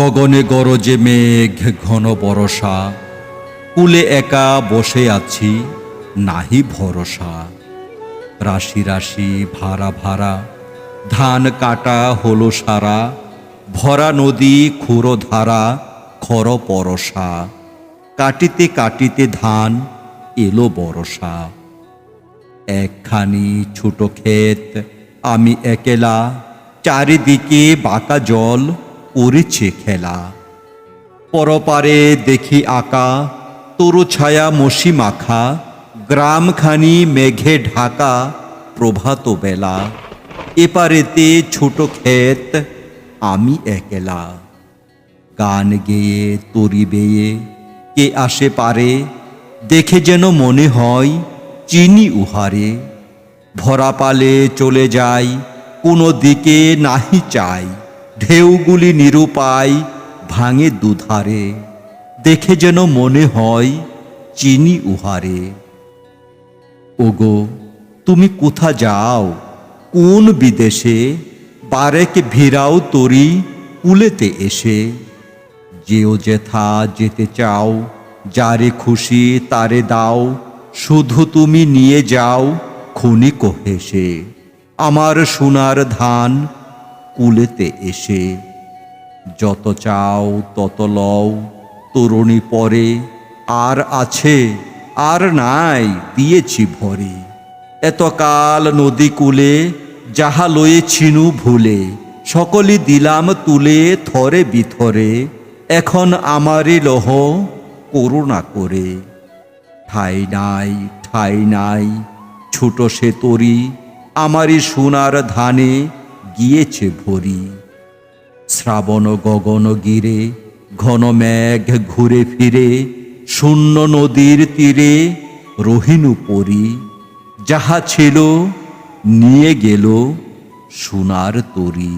গগনে গরজে মেঘ, ঘন বরষা। কুলে একা বসে আছি, নাহি ভরসা। রাশি রাশি ভাড়া ভাড়া ধান কাটা হলো সারা। ভরা নদী খুঁড়ো ধারা খর পরশা। কাটিতে কাটিতে ধান এলো বরষা। একখানি ছোট ক্ষেত, আমি একেলা। চারিদিকে বাঁকা জল করেছে খেলা। পরপারে দেখি আঁকা, তরু ছায়া মসি মাখা, গ্রামখানি মেঘে ঢাকা, প্রভাত বেলা। এপারেতে ছোট ক্ষেত, আমি একেলা। গান গেয়ে, তরি বেয়ে, কে আসে পারে, দেখে যেন মনে হয় চিনি উহারে। ভরা পালে চলে যাই, কোনো দিকে নাহি চাই। ঢেউগুলি নিরুপায় ভাঙে দুধারে, দেখে যেন মনে হয় চিনি উহারে। ওগো, তুমি কোথা যাও? কোন বিদেশে? বারেক ভিড়াও তরি কুলেতে এসে। যেও যেথা যেতে চাও, যারে খুশি তারে দাও, শুধু তুমি নিয়ে যাও ক্ষণিক হেসে। আমার সোনার ধান কুলেতে এসে, যত চাও তত লও, তরুণী পরে আর আছে, আর নাই দিয়েছি ভরে। এতকাল নদী কূলে যাহা লয়েছিনু ভুলে, সকলে দিলাম তুলে থরে বিথরে, এখন আমারে লহ করুণা করে। ঠাই নাই ঠাই নাই, ছোট সে তরি, আমারই সোনার ধানে গিয়েছে ভরি। শ্রাবণ গগন গিরে, ঘন মেঘ ঘুরে ফিরে, শূন্য নদীর তীরে রহিনু পরি। যাহা ছিল, নিয়ে গেল সোনার তরী।